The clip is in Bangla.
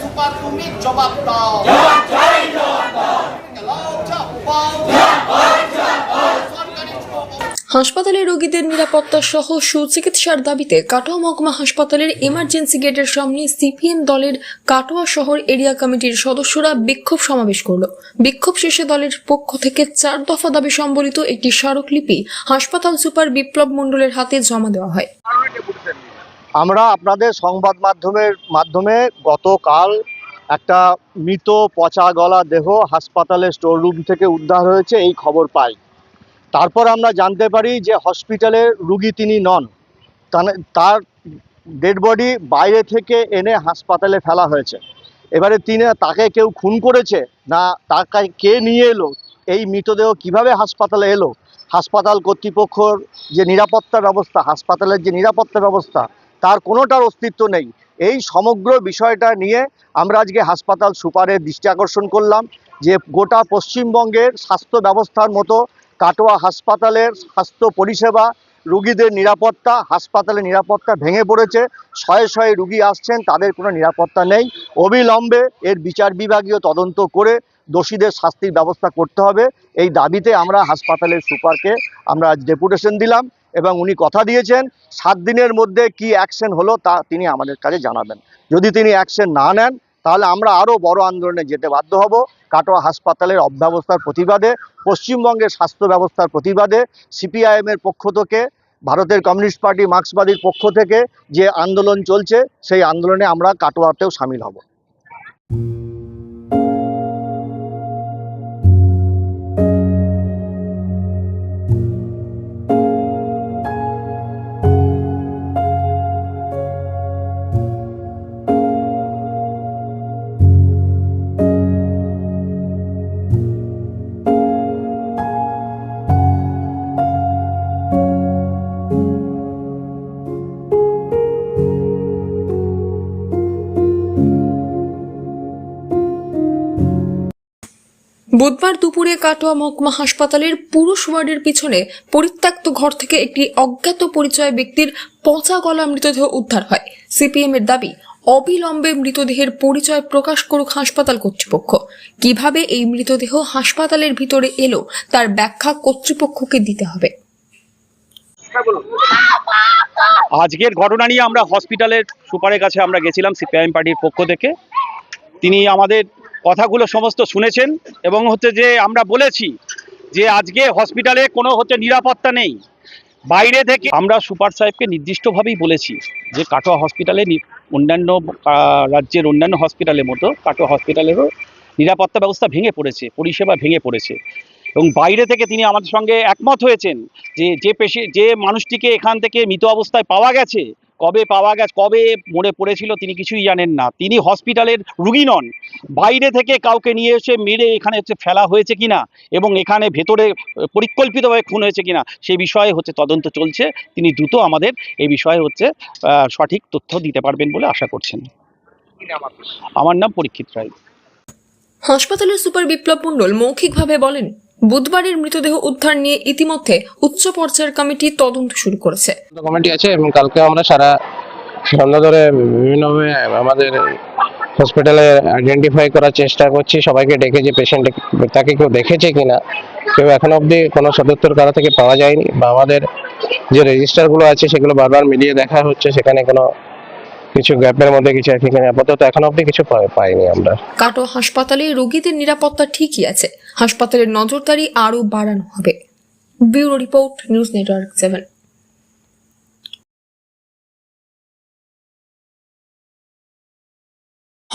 সুপার তুমি জবাব দাও লজ্জা পাও সরকারি হাসপাতালে রোগীদের নিরাপত্তা সহ সুচিকিৎসার দাবিতে কাটোয়া মহকুমা হাসপাতালের এমার্জেন্সি গেটের সামনে সিপিএম দলের কাটোয়া শহর এরিয়া কমিটির সদস্যরা বিক্ষোভ সমাবেশ করল। বিক্ষোভ শেষে দলের পক্ষ থেকে চার দফা দাবি সম্বলিত একটি স্মারকলিপি হাসপাতাল সুপার বিপ্লব মণ্ডলের হাতে জমা দেওয়া হয়। আমরা আপনাদের সংবাদ মাধ্যমের মাধ্যমে গতকাল একটা মৃত পচা গলা দেহ হাসপাতালের স্টোর রুম থেকে উদ্ধার হয়েছে, এই খবর পাই। তারপর আমরা জানতে পারি যে হসপিটালে রুগী তিনি নন। তার ডেড বডি বাইরে থেকে এনে হাসপাতালে ফেলা হয়েছে। এবারে তিনি তাকে কেউ খুন করেছে না তাকে কে নিয়ে এলো? এই মৃতদেহ কীভাবে হাসপাতালে এলো? হাসপাতাল কর্তৃপক্ষর যে নিরাপত্তা ব্যবস্থা, হাসপাতালের যে নিরাপত্তা ব্যবস্থা, তার কোনোটার অস্তিত্ব নেই। এই সমগ্র বিষয়টা নিয়ে আমরা আজকে হাসপাতাল সুপারের দৃষ্টি আকর্ষণ করলাম যে গোটা পশ্চিমবঙ্গের স্বাস্থ্য ব্যবস্থার মতো কাটোয়া হাসপাতালের স্বাস্থ্য পরিষেবা, রুগীদের নিরাপত্তা, হাসপাতালের নিরাপত্তা ভেঙে পড়েছে। শয়ে শয়ে রুগী আসছেন, তাদের কোনো নিরাপত্তা নেই। অবিলম্বে এর বিচার বিভাগীয় তদন্ত করে দোষীদের শাস্তির ব্যবস্থা করতে হবে। এই দাবিতে আমরা হাসপাতালের সুপারকে আমরা আজ ডেপুটেশন দিলাম এবং উনি কথা দিয়েছেন, সাত দিনের মধ্যে কি অ্যাকশন হলো তা তিনি আমাদের কাছে জানাবেন। যদি তিনি অ্যাকশন না নেন তাহলে আমরা আরও বড় আন্দোলনে যেতে বাধ্য হব। কাটোয়া হাসপাতালের অব্যবস্থার প্রতিবাদে, পশ্চিমবঙ্গের স্বাস্থ্য ব্যবস্থার প্রতিবাদে সিপিআইএমের পক্ষ থেকে, ভারতের কমিউনিস্ট পার্টি মার্ক্সবাদীর পক্ষ থেকে যে আন্দোলন চলছে, সেই আন্দোলনে আমরা কাটোয়াতেও সামিল হব। বুধবার দুপুরে কাটোয়া মহকুমা হাসপাতালের পুরুষ ওয়ার্ডের পিছনে পরিত্যক্ত ঘর থেকে একটি অজ্ঞাত পরিচয় ব্যক্তির পচা গলা মৃতদেহ উদ্ধার হয়। সিপিএম এর দাবি, অবিলম্বে মৃতদেহের পরিচয় প্রকাশ করুক হাসপাতাল কর্তৃপক্ষ। কীভাবে এই মৃতদেহ হাসপাতালের ভিতরে এলো, তার ব্যাখ্যা কর্তৃপক্ষকে দিতে হবে। আজকের ঘটনা নিয়ে আমরা হসপিটালের সুপারের কাছে আমরা গেছিলাম সিপিআইএম পার্টির পক্ষ থেকে। তিনি আমাদের কথাগুলো সমস্ত শুনেছেন এবং হচ্ছে যে আমরা বলেছি যে আজকে হসপিটালে কোনো হচ্ছে নিরাপত্তা নেই। বাইরে থেকে আমরা সুপার সাহেবকে নির্দিষ্টভাবেই বলেছি যে কাটোয়া হসপিটালে অন্যান্য রাজ্যের অন্যান্য হসপিটালের মতো কাটোয়া হসপিটালেরও নিরাপত্তা ব্যবস্থা ভেঙে পড়েছে, পরিষেবা ভেঙে পড়েছে। এবং বাইরে থেকে তিনি আমাদের সঙ্গে একমত হয়েছেন যে যে পেশে যে মানুষটিকে এখান থেকে মৃত অবস্থায় পাওয়া গেছে কবে পাওয়া গেছে কবে মরে পড়েছিল তিনি কিছুই জানেন না। তিনি হসপিটালের রুগী নন। বাইরে থেকে কাউকে নিয়ে এসে মেরে এখানে হচ্ছে ফেলা হয়েছে কিনা এবং এখানে ভেতরে পরিকল্পিতভাবে খুন হয়েছে কিনা সেই বিষয়ে হচ্ছে তদন্ত চলছে। তিনি দ্রুত আমাদের এই বিষয়ে হচ্ছে সঠিক তথ্য দিতে পারবেন বলে আশা করছেন। আমার নাম পরীক্ষিত রায়। হাসপাতালের সুপার বিপ্লব মণ্ডল মৌখিকভাবে বলেন বুধবারের মৃতদেহ উদ্ধার নিয়ে ইতিমধ্যে উচ্চ পর্যায়ের কমিটি তদন্ত শুরু করেছে। কমিটি আছে এবং কালকে আমরা সারা সন্ধ্যা ধরে বিভিন্নভাবে আমাদের হসপিটালে আইডেন্টিফাই করার চেষ্টা করছি। সবাইকে ডেকে যে পেশেন্ট তাকে কেউ দেখেছে কিনা কেউ এখনও অবধি কোনো সদস্যর কারও থেকে পাওয়া যায়নি বা আমাদের যে রেজিস্টারগুলো আছে সেগুলো বারবার মিলিয়ে দেখা হচ্ছে সেখানে কোনো কিছু গ্যাপের মধ্যে কিছু আছে কিনা আপাতত এখনও অবধি কিছু পাইনি আমরা। কাটোয়া হাসপাতালে রোগীদের নিরাপত্তা ঠিকই আছে। হাসপাতালের নজরদারি আরও বাড়ানো হবে। Bureau report news network seven.